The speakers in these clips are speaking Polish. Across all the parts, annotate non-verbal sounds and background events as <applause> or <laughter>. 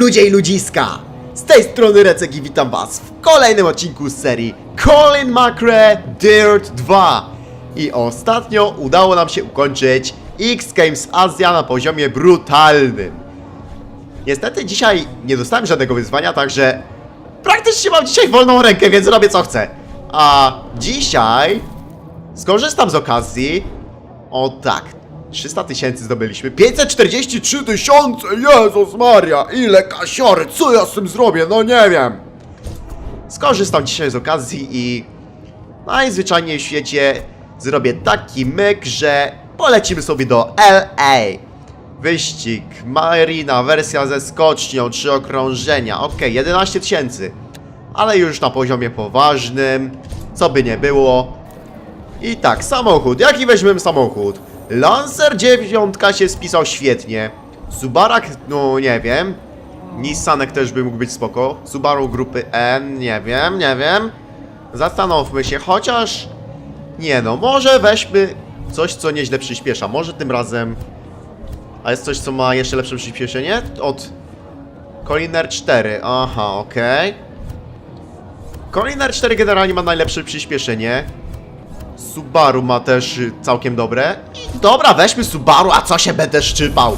Ludzie i ludziska! Z tej strony Recek i witam was w kolejnym odcinku z serii Colin McRae Dirt 2 I ostatnio udało nam się ukończyć X Games Asia na poziomie brutalnym. Niestety dzisiaj nie dostałem żadnego wyzwania, także praktycznie mam dzisiaj wolną rękę, więc robię co chcę. A dzisiaj skorzystam z okazji O tak, 300 tysięcy zdobyliśmy. 543 tysiące! Jezus Maria! Ile kasiory! Co ja z tym zrobię? No nie wiem! Skorzystam dzisiaj z okazji i najzwyczajniej w świecie zrobię taki myk, że polecimy sobie do LA. Wyścig, marina, wersja ze skocznią, trzy okrążenia. Ok, 11 tysięcy. Ale już na poziomie poważnym, co by nie było. I tak, samochód. Jaki weźmiemy samochód? Lancer 9 się spisał świetnie. Subarak, no nie wiem. Nissanek też by mógł być spoko. Subaru grupy N, nie wiem, nie wiem. Zastanówmy się, chociaż... Nie no, może weźmy coś, co nieźle przyspiesza. Może tym razem... A jest coś, co ma jeszcze lepsze przyspieszenie? Od... Coliner 4, aha, okej. Coliner 4 generalnie ma najlepsze przyspieszenie. Subaru ma też całkiem dobre. Dobra, weźmy Subaru, a co się będę szczypał?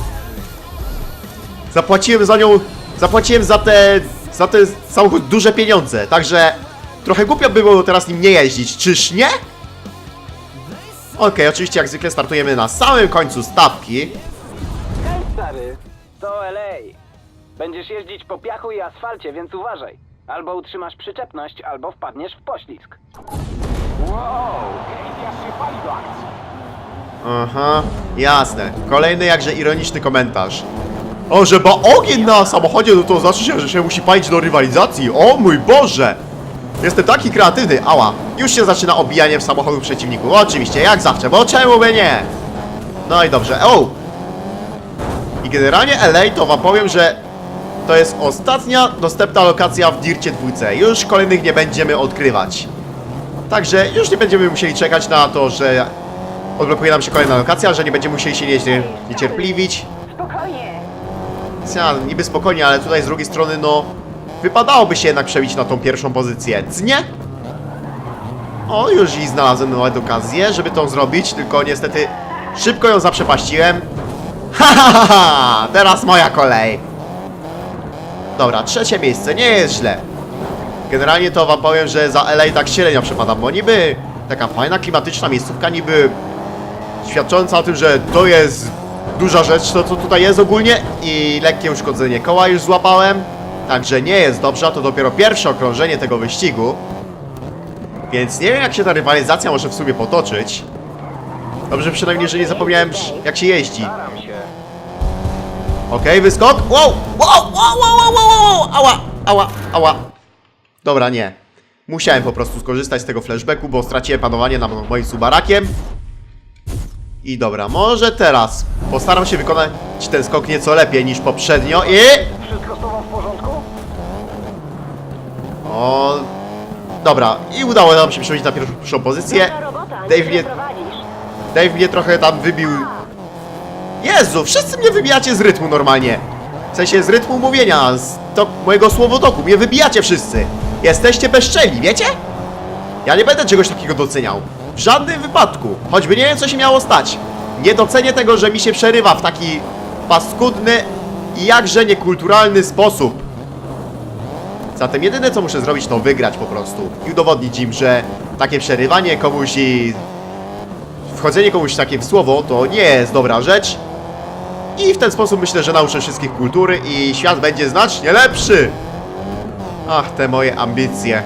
Zapłaciłem za nią, zapłaciłem za te, za ten samochód duże pieniądze, także trochę głupio by było teraz nim nie jeździć, czyż nie? Okej, oczywiście jak zwykle startujemy na samym końcu stawki. Hej stary, to LA. Będziesz jeździć po piachu i asfalcie, więc uważaj. Albo utrzymasz przyczepność, albo wpadniesz w poślizg. Wow, Katie się pali do akcji. Aha, jasne. Kolejny jakże ironiczny komentarz. O, że ma ogień na samochodzie, no to znaczy się, że się musi palić do rywalizacji. O mój Boże! Jestem taki kreatywny, ała. Już się zaczyna obijanie w samochodu przeciwniku. Oczywiście, jak zawsze, bo czemu by nie? No i dobrze, o! I generalnie LA to wam powiem, że to jest ostatnia dostępna lokacja w Dircie 2. Już kolejnych nie będziemy odkrywać. Także już nie będziemy musieli czekać na to, że odblokuje nam się kolejna lokacja, że nie będziemy musieli się nieźle niecierpliwić. Spokojnie. Ja, niby spokojnie, ale tutaj z drugiej strony, no, wypadałoby się jednak przebić na tą pierwszą pozycję, nie? O, już i znalazłem nawet okazję, żeby tą zrobić, tylko niestety szybko ją zaprzepaściłem. <laughs> Ha, ha, ha, ha! Teraz moja kolej. Dobra, trzecie miejsce, nie jest źle. Generalnie to wam powiem, że za LA tak średnio przepadam, bo niby taka fajna, klimatyczna miejscówka, niby świadcząca o tym, że to jest duża rzecz, to co tutaj jest ogólnie i lekkie uszkodzenie koła już złapałem, także nie jest dobrze, to dopiero pierwsze okrążenie tego wyścigu. Więc nie wiem jak się ta rywalizacja może w sumie potoczyć. Dobrze przynajmniej, że nie zapomniałem jak się jeździ. Okej, wyskok. Wow! Wow! Wow! Wow! Wow! Wow! wow! Ała! Ała! Ała! Dobra, nie. Musiałem po prostu skorzystać z tego flashbacku, bo straciłem panowanie nad moim Subarakiem. I dobra, może teraz postaram się wykonać ten skok nieco lepiej niż poprzednio i... Wszystko z tobą w porządku? O... Dobra, i udało nam się przechodzić na pierwszą pozycję. Dave mnie. Dave mnie trochę tam wybił. Jezu, wszyscy mnie wybijacie z rytmu normalnie. W sensie z rytmu mówienia, z to mojego słowotoku. Mnie wybijacie wszyscy. Jesteście bezczelni, wiecie? Ja nie będę czegoś takiego doceniał. W żadnym wypadku. Choćby nie wiem, co się miało stać. Nie docenię tego, że mi się przerywa w taki paskudny i jakże niekulturalny sposób. Zatem jedyne, co muszę zrobić, to wygrać po prostu. I udowodnić im, że takie przerywanie komuś i wchodzenie komuś takie w słowo to nie jest dobra rzecz. I w ten sposób myślę, że nauczę wszystkich kultury i świat będzie znacznie lepszy. Ach, te moje ambicje.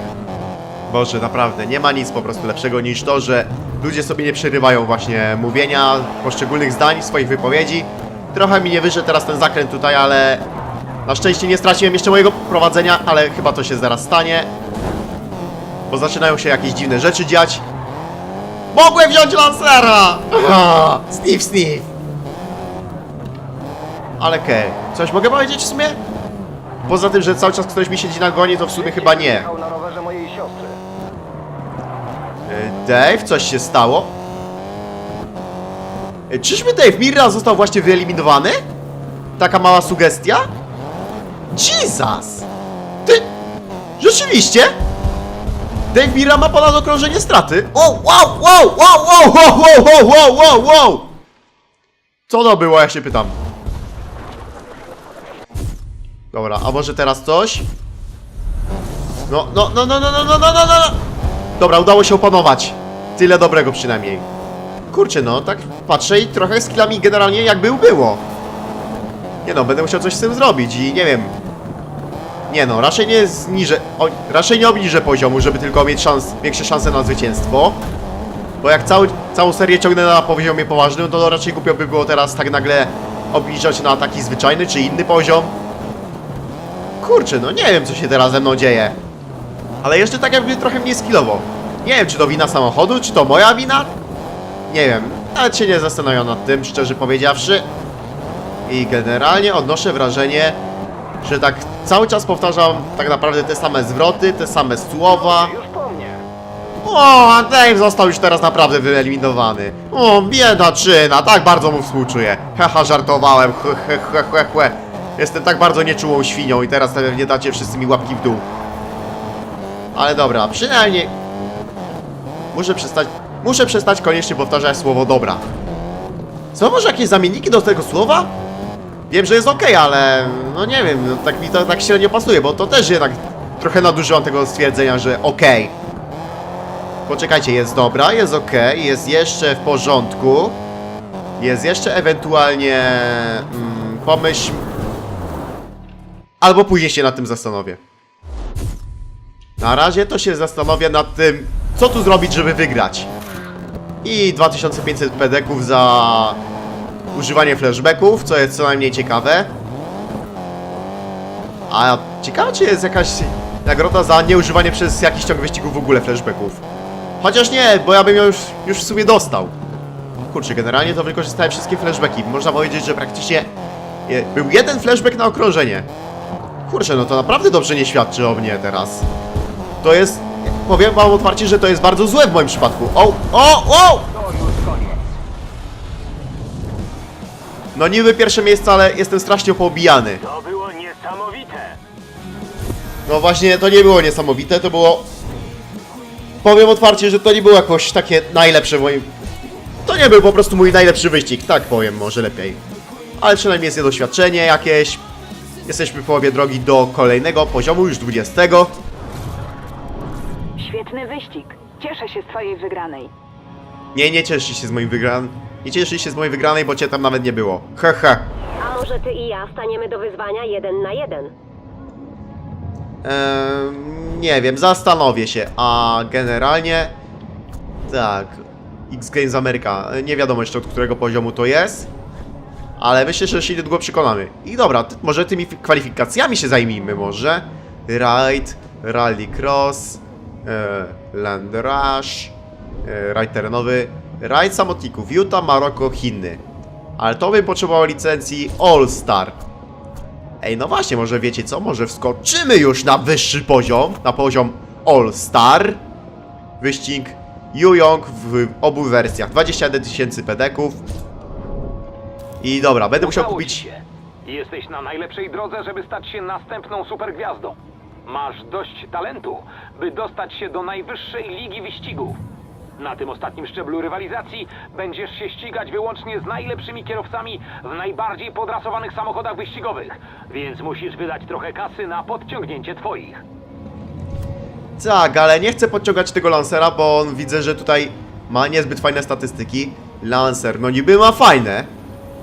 Boże, naprawdę, nie ma nic po prostu lepszego niż to, że ludzie sobie nie przerywają właśnie mówienia poszczególnych zdań, swoich wypowiedzi. Trochę mi nie wyszedł teraz ten zakręt tutaj, ale na szczęście nie straciłem jeszcze mojego prowadzenia, ale chyba to się zaraz stanie. Bo zaczynają się jakieś dziwne rzeczy dziać. Mogłem wziąć Lancera! Sniff, sniff. Ale okej. Coś mogę powiedzieć w sumie? Poza tym, że cały czas ktoś mi siedzi na gonie, to w sumie chyba nie. Dave, coś się stało? Czyżby Dave Mirra został właśnie wyeliminowany? Taka mała sugestia? Jesus! Ty... Rzeczywiście? Dave Mira ma ponad okrążenie straty. O, wow, wow, wow, wow, wow, wow, wow, wow, wow! Co to było, ja się pytam. Dobra, a może teraz coś? No, no, no, no, no, no, no, no, no, no. Dobra, udało się opanować. Tyle dobrego przynajmniej. Kurczę, no, tak patrzę i trochę z killami generalnie jakby było. Nie no, będę musiał coś z tym zrobić i nie wiem. Nie no, raczej nie zniżę, o, raczej nie obniżę poziomu, żeby tylko mieć szans, większe szanse na zwycięstwo. Bo jak cały, całą serię ciągnę na poziomie poważnym, to raczej głupio by było teraz tak nagle obniżać na taki zwyczajny czy inny poziom. Kurczę, no nie wiem co się teraz ze mną dzieje. Ale jeszcze tak jakby trochę mnie skillował. Nie wiem, czy to wina samochodu, czy to moja wina? Nie wiem, nawet się nie zastanawiam nad tym, szczerze powiedziawszy. I generalnie odnoszę wrażenie, że tak cały czas powtarzam tak naprawdę te same zwroty, te same słowa. O, Dave został już teraz naprawdę wyeliminowany. O, biedaczyna, tak bardzo mu współczuję. Haha, żartowałem, he, he, he, he, he. Jestem tak bardzo nieczułą świnią i teraz pewnie dacie wszyscy mi łapki w dół. Ale dobra, przynajmniej... Muszę przestać... Muszę przestać koniecznie powtarzać słowo dobra. Są może jakieś zamienniki do tego słowa? Wiem, że jest ok, ale no nie wiem, no, tak mi to tak średnio pasuje, bo to też jednak trochę nadużyłam tego stwierdzenia, że okej. Poczekajcie, jest dobra, jest ok, jest jeszcze w porządku. Jest jeszcze ewentualnie mm, pomyśl. Albo później się nad tym zastanowię. Na razie to się zastanowię nad tym, co tu zrobić, żeby wygrać. I 2500 pedeków za używanie flashbacków, co jest co najmniej ciekawe. A ciekawe, czy jest jakaś nagroda za nieużywanie przez jakiś ciąg wyścigów w ogóle flashbacków. Chociaż nie, bo ja bym ją już, już w sumie dostał. Kurczę, generalnie to wykorzystałem wszystkie flashbacki. Można powiedzieć, że praktycznie był jeden flashback na okrążenie. Kurczę, no to naprawdę dobrze nie świadczy o mnie teraz. To jest, powiem wam otwarcie, że to jest bardzo złe w moim przypadku. O, o, o! No niby pierwsze miejsce, ale jestem strasznie poobijany. To było niesamowite. No właśnie, to nie było niesamowite, to było... Powiem otwarcie, że to nie było jakoś takie najlepsze w moim... To nie był po prostu mój najlepszy wyścig, tak powiem, może lepiej. Ale przynajmniej jest doświadczenie jakieś. Jesteśmy w połowie drogi do kolejnego poziomu, już 20. Świetny wyścig. Cieszę się z twojej wygranej. Nie, nie cieszy się z moim wygranej. Nie cieszy się z mojej wygranej, bo cię tam nawet nie było. Hehe. A może ty i ja staniemy do wyzwania jeden na jeden? Eee, nie wiem, zastanowię się. A generalnie... Tak. X Games America. Nie wiadomo jeszcze od którego poziomu to jest. Ale myślę, że się niedługo przekonamy. I dobra, ty, może tymi fi- kwalifikacjami się zajmijmy może. Ride, Rally Cross, Land Rush, e, Ride terenowy, Ride samotników, Utah, Maroko, Chiny. Ale to bym potrzebował licencji All Star. Ej, no właśnie, może wiecie co? Może wskoczymy już na wyższy poziom, na poziom All Star. Wyścig Yuyong w obu wersjach. 21 tysięcy pedeków. I dobra, będę musiał kupić... Jesteś na najlepszej drodze, żeby stać się następną supergwiazdą. Masz dość talentu, by dostać się do najwyższej ligi wyścigów. Na tym ostatnim szczeblu rywalizacji będziesz się ścigać wyłącznie z najlepszymi kierowcami w najbardziej podrasowanych samochodach wyścigowych, więc musisz wydać trochę kasy na podciągnięcie twoich. Tak, ale nie chcę podciągać tego Lancera, bo on widzę, że tutaj ma niezbyt fajne statystyki. Lancer, no niby ma fajne.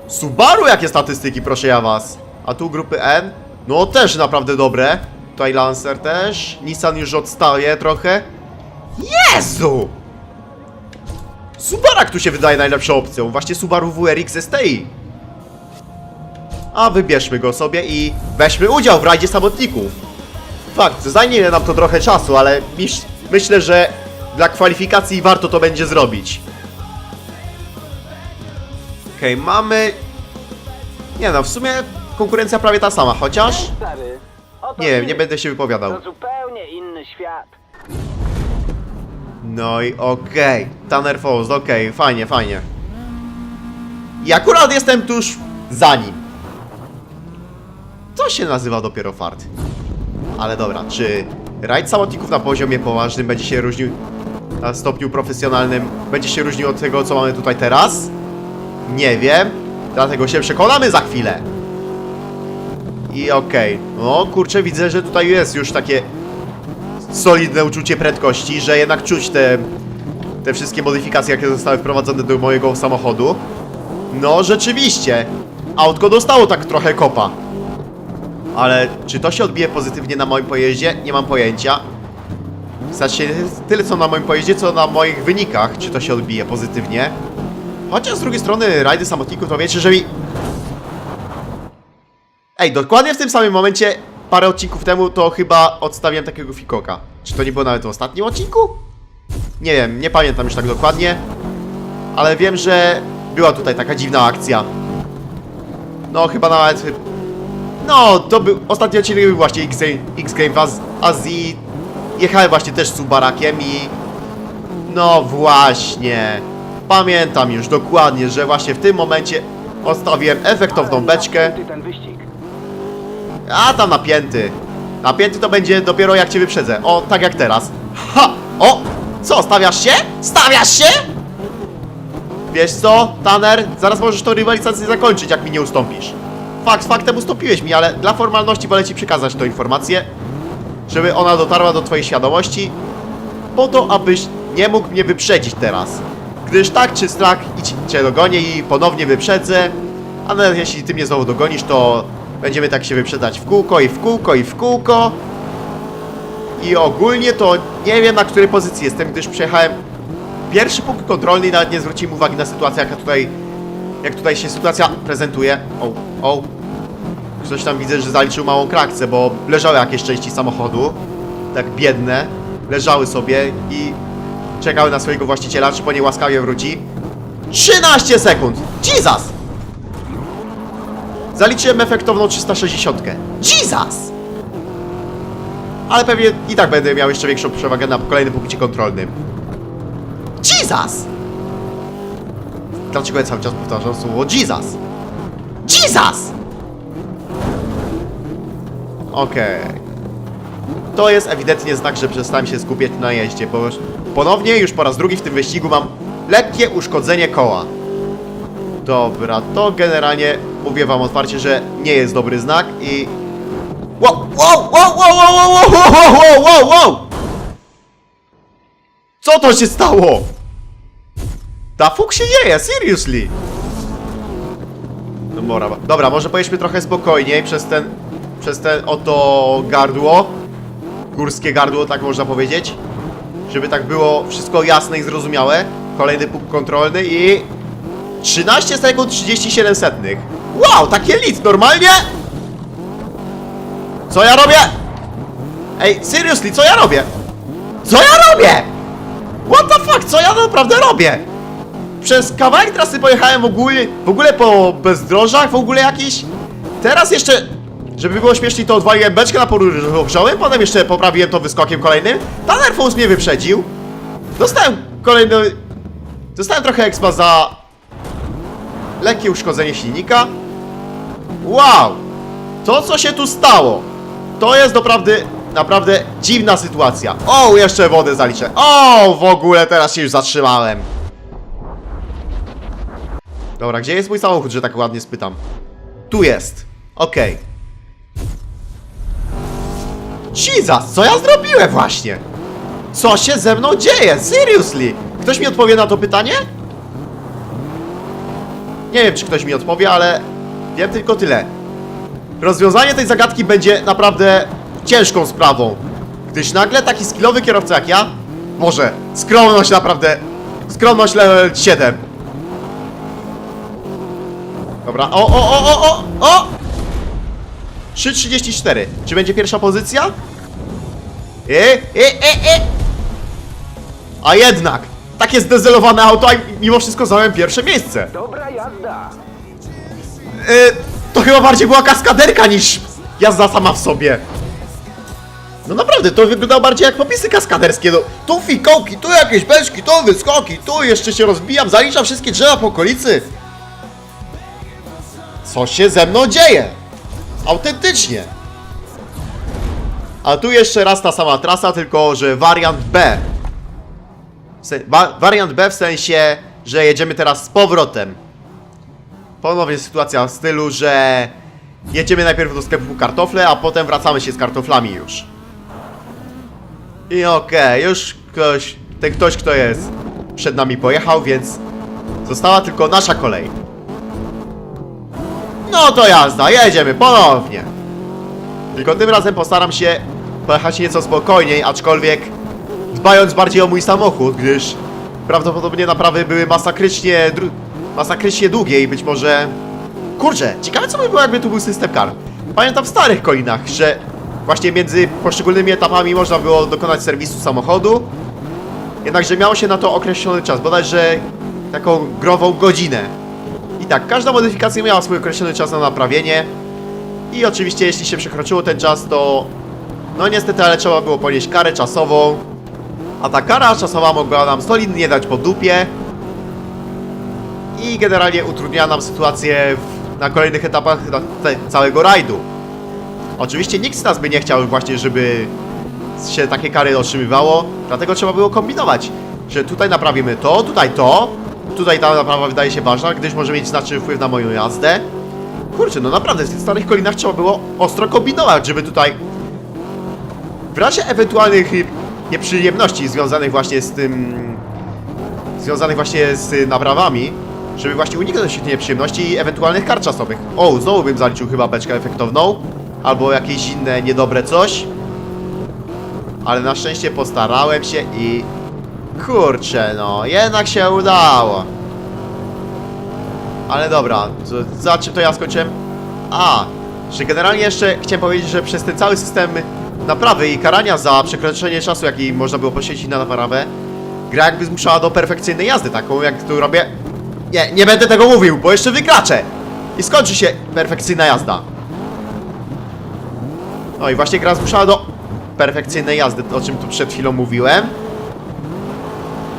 Subaru jakie statystyki, proszę ja was. A tu grupy N? No też naprawdę dobre. Tutaj Lancer też. Nissan już odstaje trochę. Jezu! Subarak tu się wydaje najlepszą opcją. Właśnie Subaru WRX STI. A wybierzmy go sobie i weźmy udział w rajdzie samotników. Fakt, zajmie nam to trochę czasu, ale myślę, że dla kwalifikacji warto to będzie zrobić. Okej, mamy... Nie no, w sumie konkurencja prawie ta sama, chociaż... oto Nie wiem, nie będę się wypowiadał. To zupełnie inny świat. No i okej, Tanner Falls, okej, fajnie, fajnie. I akurat jestem tuż za nim. to się nazywa dopiero fart. Ale dobra, czy rajd samotników na poziomie poważnym będzie się różnił na stopniu profesjonalnym, będzie się różnił od tego, co mamy tutaj teraz? Nie wiem, dlatego się przekonamy za chwilę. I okej, no kurczę, widzę, że tutaj jest już takie solidne uczucie prędkości, że jednak czuć te, te wszystkie modyfikacje, jakie zostały wprowadzone do mojego samochodu. No rzeczywiście, autko dostało tak trochę kopa. Ale czy to się odbije pozytywnie na moim pojeździe? Nie mam pojęcia. W sensie tyle co na moim pojeździe, co na moich wynikach, czy to się odbije pozytywnie. Chociaż z drugiej strony rajdy samotników to wiecie, że mi... Ej, dokładnie w tym samym momencie, parę odcinków temu, to chyba odstawiłem takiego fikoka. Czy to nie było nawet w ostatnim odcinku? Nie wiem, nie pamiętam już tak dokładnie. Ale wiem, że była tutaj taka dziwna akcja. No, chyba nawet... No, to był... Ostatni odcinek był właśnie X-Game w Az- Azji. Jechałem właśnie też z Subarakiem i... No właśnie. Pamiętam już dokładnie, że właśnie w tym momencie odstawiłem efektowną beczkę. Ten wyścig. A tam napięty. Napięty to będzie dopiero jak cię wyprzedzę. O, tak jak teraz. Ha! O! Co, stawiasz się? Stawiasz się? Wiesz co, Tanner? Zaraz możesz tą rywalizację zakończyć, jak mi nie ustąpisz. Fakt, faktem ustąpiłeś mi, ale dla formalności wolę ci przekazać tę informację, żeby ona dotarła do twojej świadomości, po to, abyś nie mógł mnie wyprzedzić teraz. Gdyż tak czy strach idź cię dogonię i ponownie wyprzedzę, a nawet jeśli ty mnie znowu dogonisz, to będziemy tak się wyprzedzać w kółko i w kółko i w kółko. I ogólnie to nie wiem na której pozycji jestem, gdyż przejechałem pierwszy punkt kontrolny i nawet nie zwróciłem uwagi na sytuację, jaka tutaj, jak tutaj się sytuacja prezentuje. O, o. Ktoś tam widzę, że zaliczył małą krakcę, bo leżały jakieś części samochodu, tak biedne, leżały sobie i czekały na swojego właściciela, czy po nie łaskawie wróci. 13 sekund! Jesus! Zaliczyłem efektowną 360. Jesus! Ale pewnie i tak będę miał jeszcze większą przewagę na kolejnym punkcie kontrolnym. Jesus! Dlaczego ja cały czas powtarzam słowo Jesus? Jesus! Okej. To jest ewidentnie znak, że przestałem się skupiać na jeździe, bo ponownie, już po raz drugi w tym wyścigu mam lekkie uszkodzenie koła. Dobra, to generalnie mówię wam otwarcie, że nie jest dobry znak i... Wow, wow, wow, wow, wow, wow, wow, wow, wow, wow! Co to się stało? Ta fuk się dzieje, seriously! No dobra, dobra, może pojedźmy trochę spokojniej przez ten, przez ten oto gardło. Górskie gardło, tak można powiedzieć. Żeby tak było wszystko jasne i zrozumiałe. Kolejny punkt kontrolny i... 13 sekund 37 setnych. Wow, takie lit, normalnie? Co ja robię? Ej, seriously, co ja robię? Co ja robię? What the fuck, co ja naprawdę robię? Przez kawałek trasy pojechałem w ogóle, w ogóle po bezdrożach, w ogóle jakiś. Teraz jeszcze, żeby było śmieszniej, to odwaliłem beczkę na poruszołem, potem jeszcze poprawiłem to wyskokiem kolejnym. Fox mnie wyprzedził. Dostałem kolejny... Dostałem trochę expa za... Lekkie uszkodzenie silnika. Wow! To, co się tu stało, to jest doprawdy, naprawdę dziwna sytuacja. O, jeszcze wodę zaliczę. O, w ogóle teraz się już zatrzymałem. Dobra, gdzie jest mój samochód, że tak ładnie spytam? Tu jest. Okej. Jesus, co ja zrobiłem właśnie? Co się ze mną dzieje? Seriously? Ktoś mi odpowie na to pytanie? Nie wiem, czy ktoś mi odpowie, ale wiem tylko tyle. Rozwiązanie tej zagadki będzie naprawdę ciężką sprawą. Gdyż nagle taki skillowy kierowca jak ja... Boże, skromność naprawdę... Skromność level 7. Dobra, o, o, o, o, o, o! 3.34. Czy będzie pierwsza pozycja? E, e, e, e! A jednak! Takie zdezelowane auto, a mimo wszystko zająłem pierwsze miejsce. Dobra jazda. E, to chyba bardziej była kaskaderka niż jazda sama w sobie. No naprawdę, to wyglądało bardziej jak popisy kaskaderskie. No, tu fikołki, tu jakieś beczki, tu wyskoki, tu jeszcze się rozbijam, zaliczam wszystkie drzewa po okolicy. Co się ze mną dzieje? Autentycznie! A tu jeszcze raz ta sama trasa, tylko że wariant B. Wariant B w sensie, że jedziemy teraz z powrotem. Ponownie sytuacja w stylu, że jedziemy najpierw do sklepu kartofle, a potem wracamy się z kartoflami już. I okej, już ktoś, ten ktoś, kto jest przed nami pojechał, więc została tylko nasza kolej. No to jazda, jedziemy ponownie. Tylko tym razem postaram się pojechać nieco spokojniej, aczkolwiek dbając bardziej o mój samochód, gdyż prawdopodobnie naprawy były masakrycznie, masakrycznie długie i być może... Kurczę, ciekawe co by było jakby tu był system kar. Pamiętam w starych kolinach, że właśnie między poszczególnymi etapami można było dokonać serwisu samochodu, jednakże miało się na to określony czas, bodajże taką grową godzinę. I tak, każda modyfikacja miała swój określony czas na naprawienie. I oczywiście, jeśli się przekroczyło ten czas, to no niestety, ale trzeba było ponieść karę czasową. A ta kara czasowa mogła nam solidnie dać po dupie. I generalnie utrudniała nam sytuację na kolejnych etapach całego rajdu. Oczywiście nikt z nas by nie chciał właśnie, żeby się takie kary otrzymywało, dlatego trzeba było kombinować, że tutaj naprawimy to, tutaj to, tutaj ta naprawa wydaje się ważna, gdyż może mieć znaczny wpływ na moją jazdę. Kurczę, no naprawdę, w tych starych kolinach trzeba było ostro kombinować, żeby tutaj w razie ewentualnych nieprzyjemności związanych właśnie z tym, związanych właśnie z naprawami, żeby właśnie uniknąć tych nieprzyjemności i ewentualnych kar czasowych. O, znowu bym zaliczył chyba beczkę efektowną, albo jakieś inne niedobre coś. Ale na szczęście postarałem się i... Kurczę, no, jednak się udało. Ale dobra, za czym to ja skończyłem? A, że generalnie jeszcze chciałem powiedzieć, że przez ten cały system naprawy i karania za przekroczenie czasu, jaki można było poświęcić na naprawę, gra jakby zmuszała do perfekcyjnej jazdy, taką jak tu robię. Nie, nie będę tego mówił, bo jeszcze wykraczę! I skończy się perfekcyjna jazda. No i właśnie gra zmuszała do perfekcyjnej jazdy, o czym tu przed chwilą mówiłem.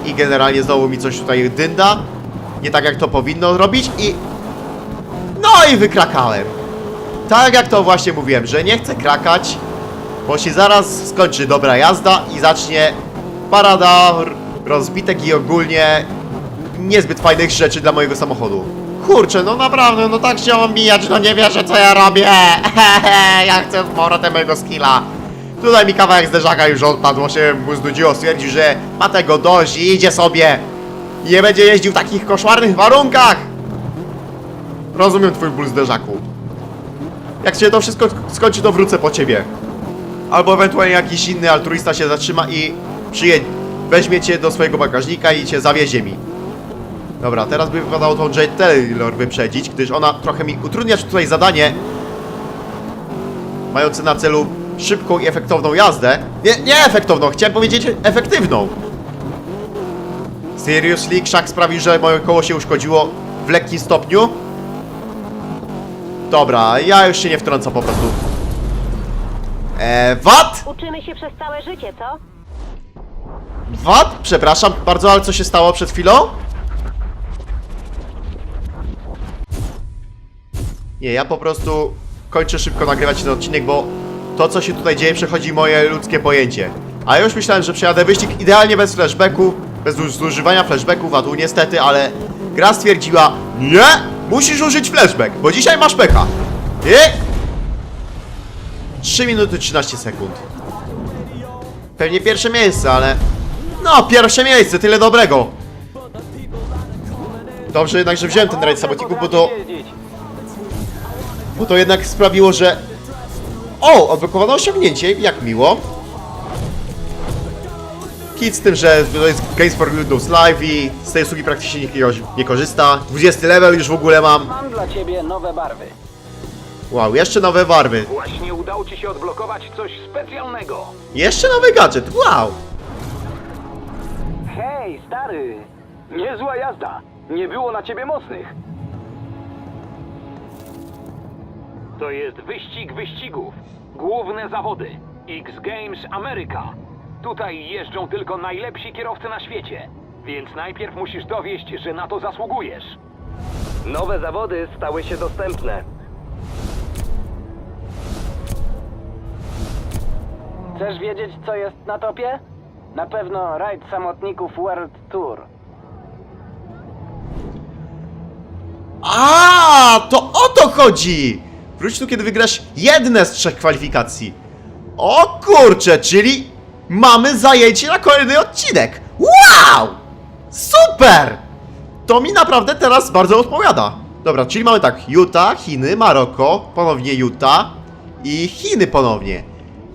I generalnie znowu mi coś tutaj dynda. Nie tak jak to powinno robić i... No i wykrakałem. Tak jak to właśnie mówiłem, że nie chcę krakać, bo się zaraz skończy dobra jazda i zacznie parada rozbitek i ogólnie niezbyt fajnych rzeczy dla mojego samochodu. Kurczę, no naprawdę, no tak się mam mijać, no nie wierzę co ja robię. <laughs> ja chcę z powrotem mojego skilla. Tutaj mi kawałek zderzaka już odpadł, bo się mu znudziło, stwierdził, że ma tego dość i idzie sobie. Nie będzie jeździł w takich koszmarnych warunkach. Rozumiem twój ból zderzaku. Jak się to wszystko skończy, to wrócę po ciebie. Albo ewentualnie jakiś inny altruista się zatrzyma i przyjedź, weźmie cię do swojego bagażnika i cię zawiezie mi. Dobra, teraz by wypadało tą Jade Taylor wyprzedzić, gdyż ona trochę mi utrudnia tutaj zadanie mające na celu szybką i efektowną jazdę. Nie, nie efektowną, chciałem powiedzieć efektywną. Seriously, krzak sprawił, że moje koło się uszkodziło w lekkim stopniu. Dobra, ja już się nie wtrącam po prostu. Eee, wat? Uczymy się przez całe życie, co? Wat? Przepraszam bardzo, ale co się stało przed chwilą? Nie, ja po prostu kończę szybko nagrywać ten odcinek, bo to, co się tutaj dzieje, przechodzi moje ludzkie pojęcie. A ja już myślałem, że przejadę wyścig idealnie bez flashbacku, bez uż- zużywania flashbacków, a tu niestety, ale gra stwierdziła Nie! Musisz użyć flashback, bo dzisiaj masz pecha. I... 3 minuty 13 sekund. Pewnie pierwsze miejsce, ale... No, pierwsze miejsce, tyle dobrego. Dobrze jednak, że wziąłem ten rajd samotiku, bo to... Bo to jednak sprawiło, że... O! Odblokowano osiągnięcie, jak miło. Kit z tym, że to jest Games for Windows Live i z tej usługi praktycznie nikt nie, nie korzysta. 20 level już w ogóle mam. Mam dla ciebie nowe barwy. Wow, jeszcze nowe barwy. Właśnie udało ci się odblokować coś specjalnego. Jeszcze nowy gadżet, wow! Hej, stary! Niezła jazda. Nie było na ciebie mocnych. To jest wyścig wyścigów. Główne zawody. X Games America. Tutaj jeżdżą tylko najlepsi kierowcy na świecie. Więc najpierw musisz dowieść, że na to zasługujesz. Nowe zawody stały się dostępne. Chcesz wiedzieć, co jest na topie? Na pewno rajd samotników World Tour. A, to o to chodzi! Wróć tu, kiedy wygrasz jedne z trzech kwalifikacji. O kurczę, czyli mamy zajęcie na kolejny odcinek. Wow! Super! To mi naprawdę teraz bardzo odpowiada. Dobra, czyli mamy tak, Utah, Chiny, Maroko, ponownie Utah i Chiny ponownie.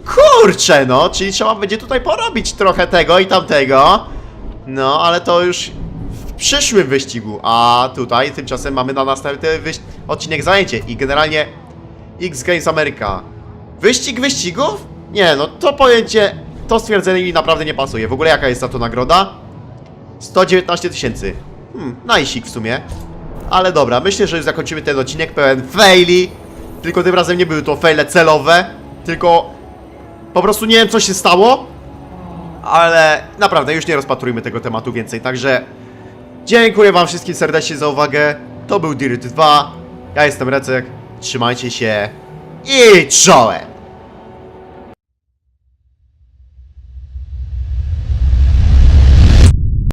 Kurczę, no, czyli trzeba będzie tutaj porobić trochę tego i tamtego. No, ale to już w przyszłym wyścigu. A tutaj tymczasem mamy na następny odcinek zajęcie i generalnie X Games America. Wyścig wyścigów? Nie, no to pojęcie, to stwierdzenie mi naprawdę nie pasuje. W ogóle jaka jest za to nagroda? 119 tysięcy. Hmm, najsik w sumie. Ale dobra, myślę, że już zakończymy ten odcinek pełen faili. Tylko tym razem nie były to faile celowe, tylko po prostu nie wiem co się stało. Ale naprawdę już nie rozpatrujmy tego tematu więcej, także dziękuję wam wszystkim serdecznie za uwagę. To był Dirt 2. Ja jestem Recek. Trzymajcie się i czołem!